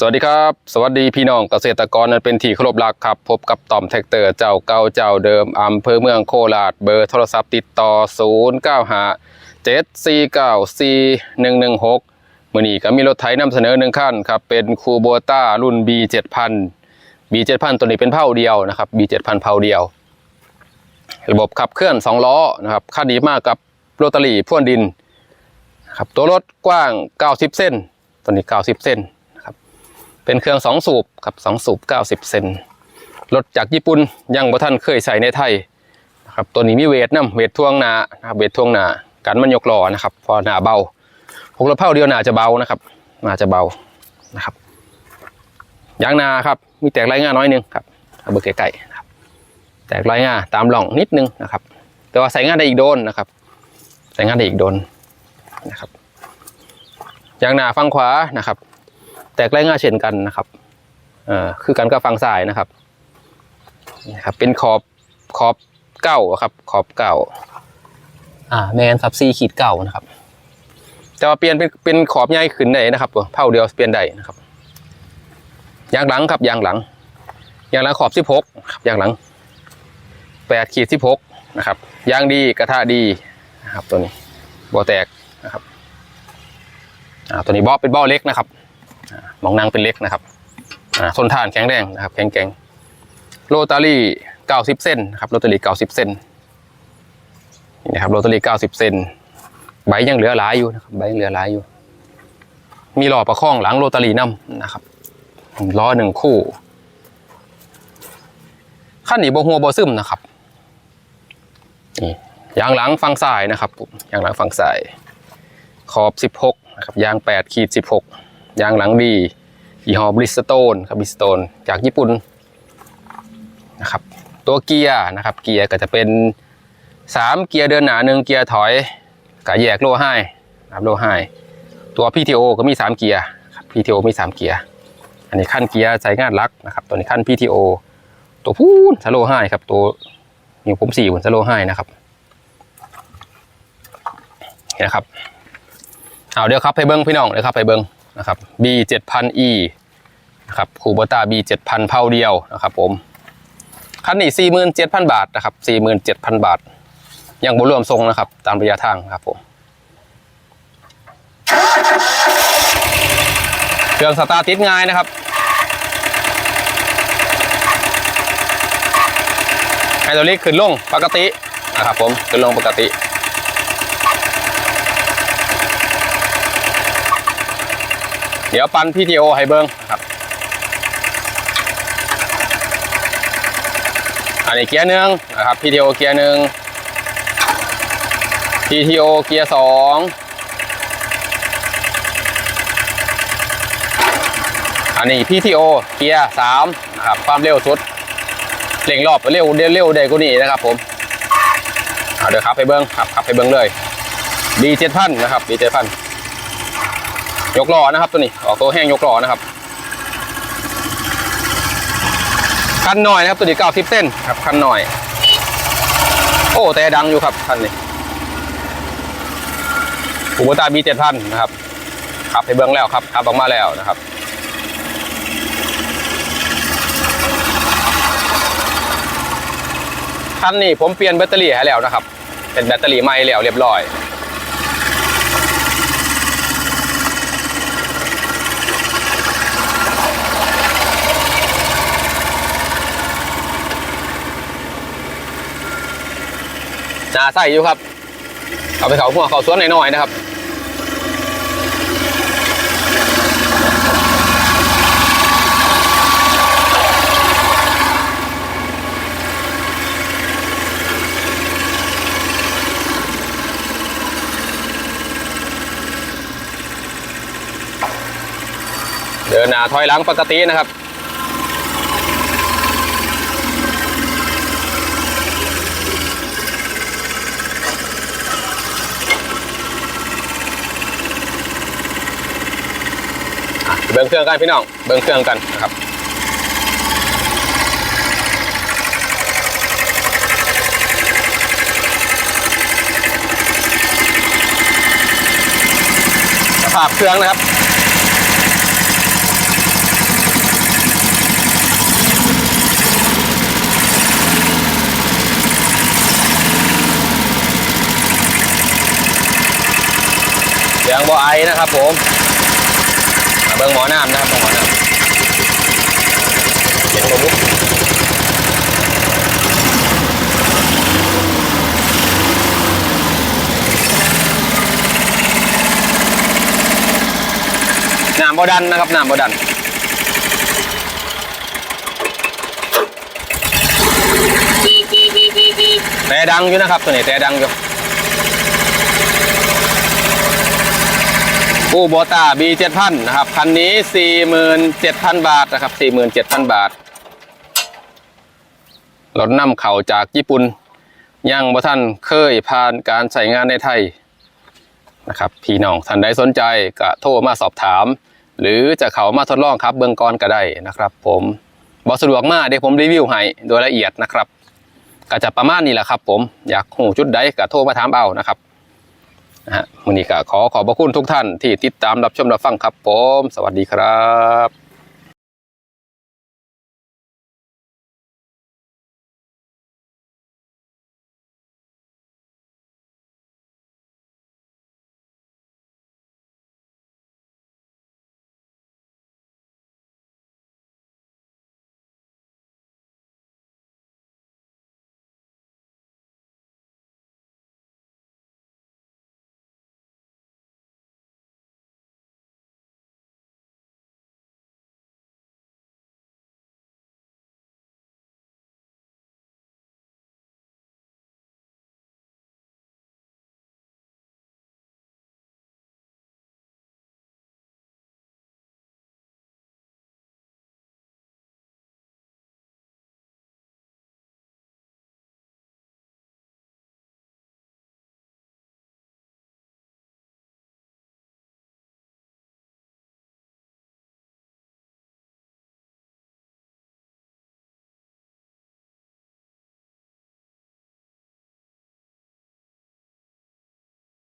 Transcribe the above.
สวัสดีครับ สวัสดีพี่น้องเกษตรกรนั้นเป็นที่เคารพรักครับ พบกับต่อมแท็กเตอร์เจ้าเก่าเจ้าเดิมอำเภอเมืองโคราชเบอร์โทรศัพท์ติดต่อ 0 9 5 7 4 9 4 1 1 6มื่อนี้ก็มีรถไถนำเสนอหนึ่งขั้นครับ เป็นคูโบต้ารุ่น B 7000 B 7000 ตัวนี้เป็นเผ่าเดียวนะครับ B 7000 เผ่าเดียว ระบบขับเคลื่อน 2 ล้อนะครับคันนี้มากับโรตารี่พ่วนดินครับตัวรถกว้าง 90 เส้นตัวนี้ 90 เส้น เป็นเครื่องสองสูบครับสองสูบ90เซนรถจากญี่ปุ่นยังบ่ท่านเคยใส่ในไทยนะครับตัวนี้มีเวทนํเวทท่วงหนานะครับเวทท่วงหนากันมันยกล้อนะครับพอหนาเบาพวกรถเผาเดียวหนาจะเบานะครับหนาจะเบานะครับยางนาครับมีแตกลายงาน้อยหนึงครับเอาเบอร์ใกล้ๆนะครับแตกลายงาตามหล่องนิดนึงนะครับ แต่ว่าใส่งานได้อีกโดนนะครับใส่งานได้อีกโดนนะครับยางนาฝั่งขวานะครับ แตกไร้ง่าเช่นกันนะครับอ่อคือกันกับฟังซ้ายนะครับนี่ครับ เป็นขอบขอบเก้าครับ ขอบเก้าอ่าแมนครับซีขีดเก้านะครับแต่ว่าเปลี่ยนเป็นเป็นขอบใหญ่ขึ้นได้นะครับเผาเดียวเปลี่ยนได้นะครับยางหลังครับยางหลังยางหลังขอบสิบหกครับยางหลังแปดขีดสิบหกนะครับยางดีกระทะดีนะครับ ตัวนี้บ่อแตกนะครับอ่าตัวนี้บาะเป็นบาะเล็กนะครับ มองนางเป็นเล็กนะครับอ่าทนทานแข็งแรงนะครับ แข็งแกร่งโรตารี่เก้าสิบเส้นนะครับโรตารี่เก้าสิบเส้นนี่นะครับโรตารี่เก้าสิบเส้นใบยังเหลือหลายอยู่นะครับใบยังเหลือหลายอยู่ มีหล่อประคองหลังโรตารี่นํนะครับล้อหนึ่งคู่ขั้นนี้บหัวโบซึมนะครับนี่ยางหลังฝั่งซ้ายนะครับผมยางหลังฝั่งซ้ายขอบสิบหกนะครับยางแปดขีดสิบหก ยางหลังดียี่ห้อบริสโตนครับบริสโตนจากญี่ปุ่นนะครับตัวเกียร์นะครับเกียร์ก็จะเป็นสามเกียร์เดินหนาหนึ่งเกียร์ถอยกะแยกโล่ให้นะครับโล่ให้ตัว PTO ก็มีสามเกียร์ครับ PTO มีสามเกียร์อันนี้ขั้นเกียร์ใช้งานลักนะครับตัวนี้ขั้น PTO ตัวพูนสโลให้ครับตัวนิ้วผมสี่หุ่นสโลให้นะครับนะครับเอาเดี๋ยวครับไปเบิ้งพี่น้องเดี๋ยวครับไปเบิ้ง นะครับ B 7 0 0 E นะครับคูโบต้า B 7 0 0 0เผาเดียวนะครับผมคันนี้ 47,000 บาทนะครับ 47,000 บาท ยังบ่รวมทรงนะครับ ตามระยะทางครับผมเครื่องสตาร์ทติดง่ายนะครับไฮดรอลิกขึ้นลงปกตินะครับผมขึ้นลงปกติ ดี๋ยวปัน PTO ให้เบิ้งครับ อันนี้เกียร์หนึ่งนะครับ PTO เกียร์หนึ่ง PTO เกียร์สองอันนี้ PTO เกียร์สามนะครับความเร็วสุดเร่งรอบเร็วเร็วเร็วได้กว่านี้นะครับผมเอาเดี๋ยวขับไปเบิ้งขับขับไปเบิ้งเลย B เจ็ดพันนะครับ B เจ็ดพัน ยกล้อนะครับตัวนี้ออกตัวแห้งยกล้อนะครับคันหน่อยนะครับตัวนี้เก้าสิบเส้นครับคันหน่อย โอ้แต่ดังอยู่ครับคันนี้อุบตาบีเจ็ดพันนะครับขับไปเบื้องแล้วครับขับออกมาแล้วนะครับคันนี้ผมเปลี่ยนแบตเตอรี่ให้แล้วนะครับ เป็นแบตเตอรี่ใหม่แล้วเรียบร้อย นาใส่อยู่ครับ เอาไปเขาหัวเขาสวนหน่อยๆนะครับเดินหน้าถอยหลังปกตินะครับ เบิ้งเครื่องกันพี่น้อง เบิ้งเครื่องกันนะครับสภาพเครื่องนะครับเสียงบอไอนะครับผม เบิ้งหมอน้ำนะครับหมอน้ำเสียงบบุน้ำบอดันนะครับน้ำบอดันแต่ดังอยู่นะครับตัวนี้แต่ดังอยู่ อูโบตา B 7000นะครับคันนี้47,000บาทนะครับ47,000บาทรถนำเข้าจากญี่ปุ่นยังบ่ท่านเคยผ่านการใช้งานในไทยนะครับพี่น้องท่านใดสนใจก็โทรมาสอบถาม หรือจะเข้ามาทดลองครับเบื้องก่อนก็ได้นะครับ ผมบอสะดวกมากเดี๋ยวผมรีวิวให้โดยละเอียดนะครับ ก็จะประมาณนี้แหละครับ ผมอยากหูจุดใดก็โทรมาถามเอานะครับ นะฮะวันนี้ก็ขอขอบพระคุณทุกท่านที่ติดตามรับชมรับฟังครับผม สวัสดีครับ